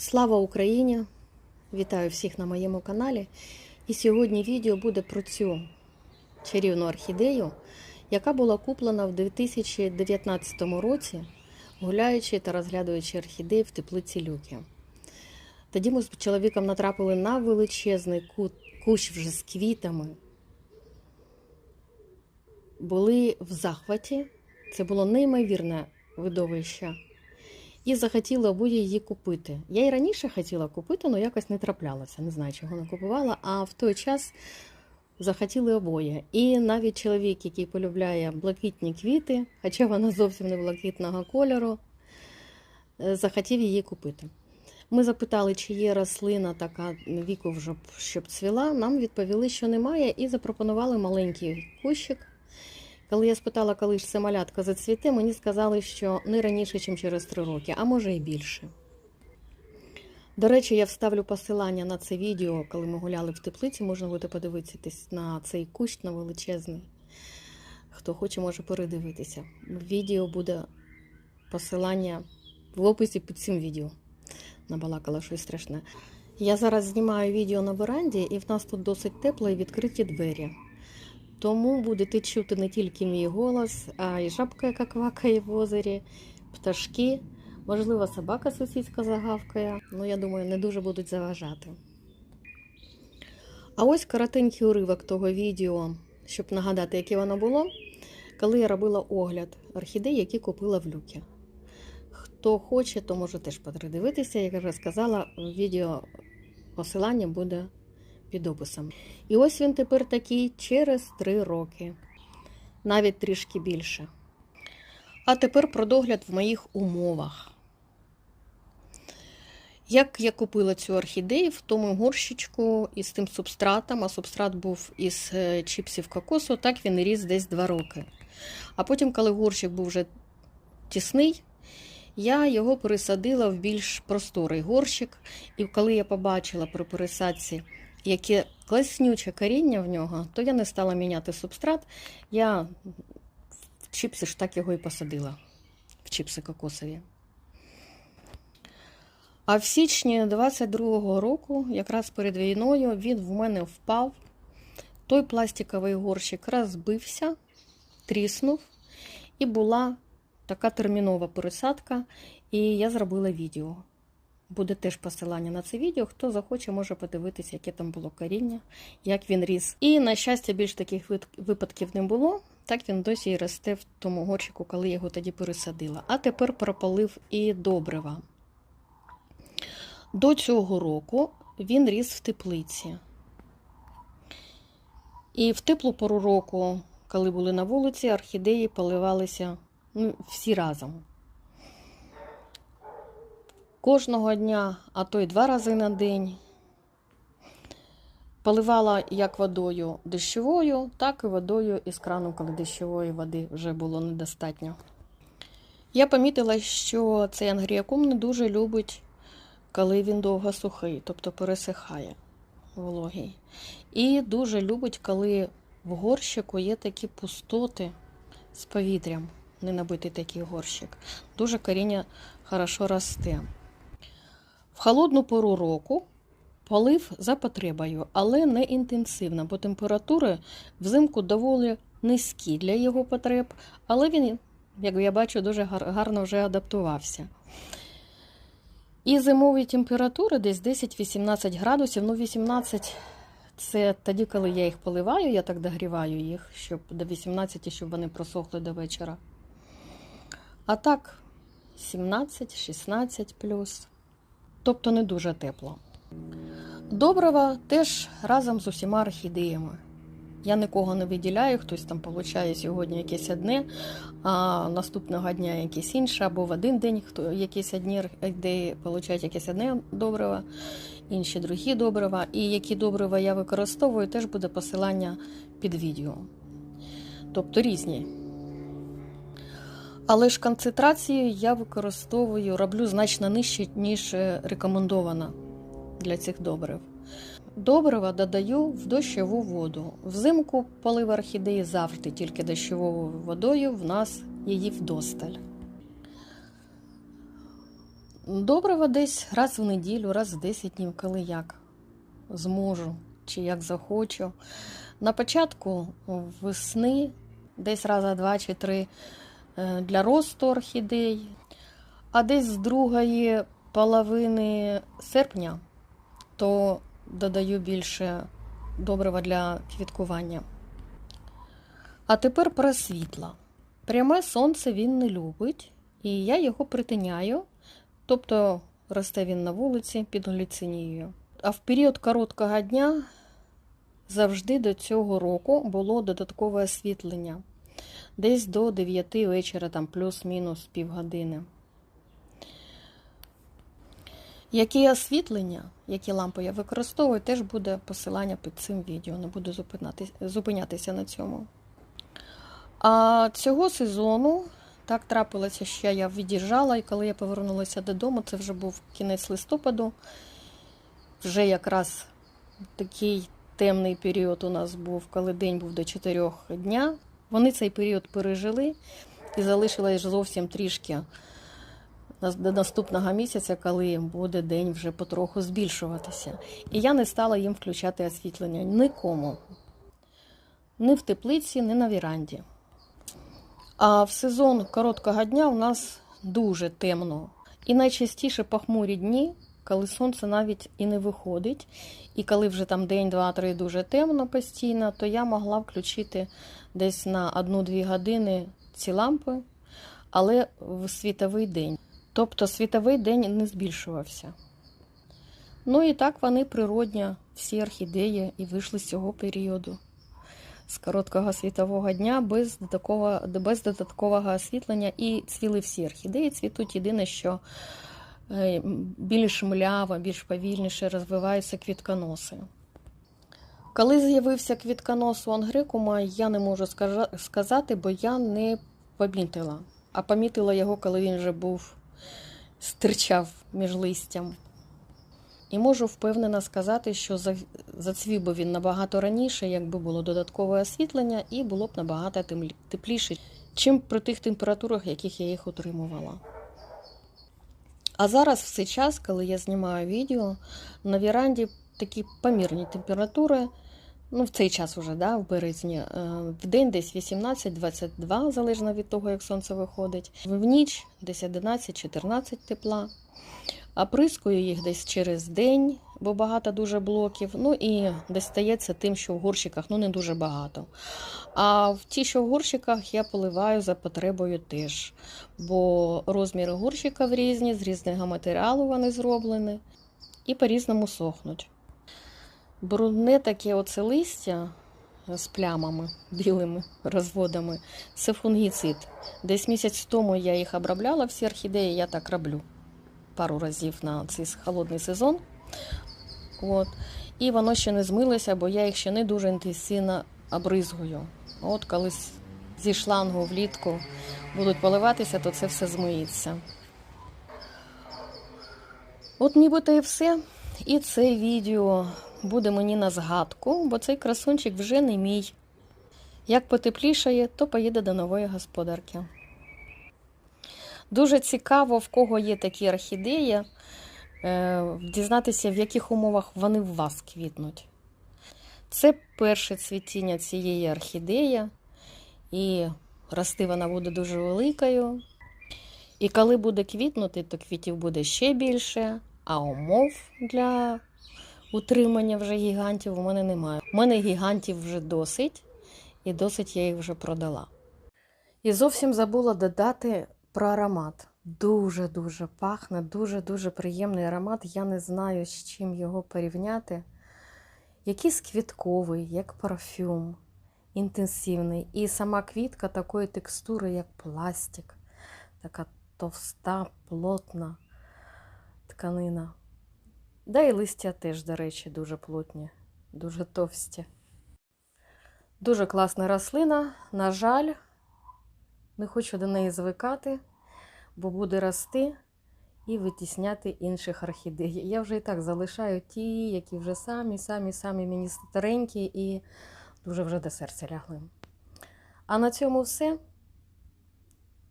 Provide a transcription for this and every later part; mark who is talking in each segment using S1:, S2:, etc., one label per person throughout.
S1: Слава Україні! Вітаю всіх на моєму каналі. І сьогодні відео буде про цю чарівну орхідею, яка була куплена в 2019 році, гуляючи та розглядуючи орхідеї в теплиці Люки. Тоді ми з чоловіком натрапили на величезний ку- кущ вже з квітами. Були в захваті. Це було неймовірне видовище і захотіла обоє її купити. Я і раніше хотіла купити, але якось не траплялася. Не знаю, чого не купувала. А в той час захотіли обоє. І навіть чоловік, який полюбляє блакитні квіти, хоча вона зовсім не блакитного кольору, е, захотів її купити. Ми запитали, чи є рослина така віку вже, щоб цвіла. Нам відповіли, що немає, і запропонували маленький кущик. Коли я спитала, коли ж це малятка зацвіте, мені сказали, що не раніше, ніж через три роки, а може і більше. До речі, я вставлю посилання на це відео, коли ми гуляли в теплиці, можна буде подивитися на цей кущ на величезний. Хто хоче, може передивитися. В відео буде посилання в описі під цим відео. Набалакала щось страшне. Я зараз знімаю відео на веранді, і в нас тут досить тепло і відкриті двері. Тому будете чути не тільки мій голос, а й жабка, яка квакає в озері, пташки, можливо, собака сусідська загавкає. Ну, я думаю, не дуже будуть заважати. А ось коротенький уривок того відео, щоб нагадати, яке воно було, коли я робила огляд орхідей, які купила в люкі. Хто хоче, то може теж передивитися. Як я вже сказала, відео посилання буде під описом. І ось він тепер такий через три роки, навіть трішки більше. А тепер про догляд в моїх умовах. Як я купила цю орхідею в тому горщичку із тим субстратом, а субстрат був із е, чіпсів кокосу, так він ріс десь 2 роки. А потім, коли горщик був вже тісний, я його пересадила в більш просторий горщик. І коли я побачила при пересадці, яке класнюче коріння в нього, то я не стала міняти субстрат. Я в чіпси ж так його і посадила, в чіпси кокосові. А в січні 22-го року, якраз перед війною, він в мене впав. Той пластиковий горщик розбився, тріснув, і була така термінова пересадка, і я зробила відео. Буде теж посилання на це відео. Хто захоче, може подивитися, яке там було коріння, як він ріс. І, на щастя, більш таких випадків не було. Так він досі і росте в тому горщику, коли його тоді пересадила. А тепер пропалив і добрива. До цього року він ріс в теплиці. І в теплу пору року, коли були на вулиці, орхідеї поливалися ну, всі разом. Кожного дня, а то й два рази на день. Поливала як водою дощовою, так і водою із крану, коли дощової води вже було недостатньо. Я помітила, що цей ангріакум не дуже любить, коли він довго сухий, тобто пересихає вологий. І дуже любить, коли в горщику є такі пустоти з повітрям, не набитий такий горщик. Дуже коріння хорошо росте. В холодну пору року полив за потребою, але не інтенсивно, бо температури взимку доволі низькі для його потреб, але він, як я бачу, дуже гарно вже адаптувався. І зимові температури десь 10-18 градусів. Ну, 18 це тоді, коли я їх поливаю, я так догріваю їх, щоб до 18, щоб вони просохли до вечора. А так, 17-16 плюс. Тобто не дуже тепло. Добрива теж разом з усіма орхідеями. Я нікого не виділяю, хтось там получає сьогодні якесь одне, а наступного дня якесь інше, або в один день хто якісь одні орхідеї получають якесь одне добриво, інші другі добрива. І які добрива я використовую, теж буде посилання під відео. Тобто різні. Але ж концентрацію я використовую, роблю значно нижче, ніж е, рекомендовано для цих добрив. Добрива додаю в дощову воду. Взимку полив орхідеї завжди тільки дощовою водою, в нас її вдосталь. Добрива десь раз в неділю, раз в 10 днів, коли як зможу чи як захочу. На початку весни, десь раза два чи три для росту орхідей, а десь з другої половини серпня то додаю більше добрива для квіткування. А тепер про світло. Пряме сонце він не любить, і я його притиняю, тобто росте він на вулиці під гліцинією. А в період короткого дня завжди до цього року було додаткове освітлення. Десь до 9 вечора, там плюс-мінус півгодини. Які освітлення, які лампи я використовую, теж буде посилання під цим відео. Не буду зупинятися, на цьому. А цього сезону так трапилося, що я від'їжджала, і коли я повернулася додому, це вже був кінець листопаду. Вже якраз такий темний період у нас був, коли день був до 4 дня. Вони цей період пережили і залишилось зовсім трішки до наступного місяця, коли буде день вже потроху збільшуватися. І я не стала їм включати освітлення нікому. Ні в теплиці, ні на віранді. А в сезон короткого дня у нас дуже темно. І найчастіше похмурі дні, коли сонце навіть і не виходить. І коли вже там день, два, три дуже темно постійно, то я могла включити десь на 1-2 години ці лампи, але в світовий день. Тобто світовий день не збільшувався. Ну і так вони природньо, всі орхідеї, і вийшли з цього періоду. З короткого світового дня без додаткового, без додаткового освітлення і цвіли всі орхідеї. Цвітуть єдине, що більш мляво, більш повільніше розвиваються квітконоси. Коли з'явився квітконос у ангрикума, я не можу сказати, бо я не помітила. А помітила його, коли він вже був стирчав між листям. І можу впевнено сказати, що зацвів би він набагато раніше, якби було додаткове освітлення, і було б набагато тепліше, чим при тих температурах, яких я їх отримувала. А зараз, в цей час, коли я знімаю відео, на віранді такі помірні температури. Ну, в цей час уже, да, в березні, е, в день десь 18-22, залежно від того, як сонце виходить. В ніч десь 11-14 тепла. А прискую їх десь через день, бо багато дуже блоків. Ну і десь стається тим, що в горщиках ну, не дуже багато. А в ті, що в горщиках, я поливаю за потребою теж. Бо розміри горщиків різні, з різного матеріалу вони зроблені і по-різному сохнуть. Брудне таке оце листя з плямами, білими розводами. Це фунгіцид. Десь місяць тому я їх обробляла, всі орхідеї, я так роблю пару разів на цей холодний сезон. От. І воно ще не змилося, бо я їх ще не дуже інтенсивно обризгую. От коли зі шлангу влітку будуть поливатися, то це все змиється. От нібито і все. І це відео буде мені на згадку, бо цей красунчик вже не мій. Як потеплішає, то поїде до нової господарки. Дуже цікаво, в кого є такі орхідеї, е, дізнатися, в яких умовах вони в вас квітнуть. Це перше цвітіння цієї орхідеї, і рости вона буде дуже великою. І коли буде квітнути, то квітів буде ще більше, а умов для утримання вже гігантів у мене немає. У мене гігантів вже досить, і досить я їх вже продала. І зовсім забула додати про аромат. Дуже-дуже пахне, дуже-дуже приємний аромат. Я не знаю, з чим його порівняти. Якийсь квітковий, як парфюм, інтенсивний. І сама квітка такої текстури, як пластик, така товста, плотна тканина. Да і листя теж, до речі, дуже плотні, дуже товсті. Дуже класна рослина. На жаль, не хочу до неї звикати, бо буде рости і витісняти інших орхідей. Я вже і так залишаю ті, які вже самі, самі, самі мені старенькі і дуже вже до серця лягли. А на цьому все.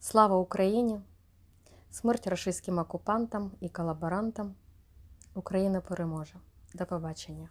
S1: Слава Україні! Смерть рашистським окупантам і колаборантам. Україна переможе. До побачення.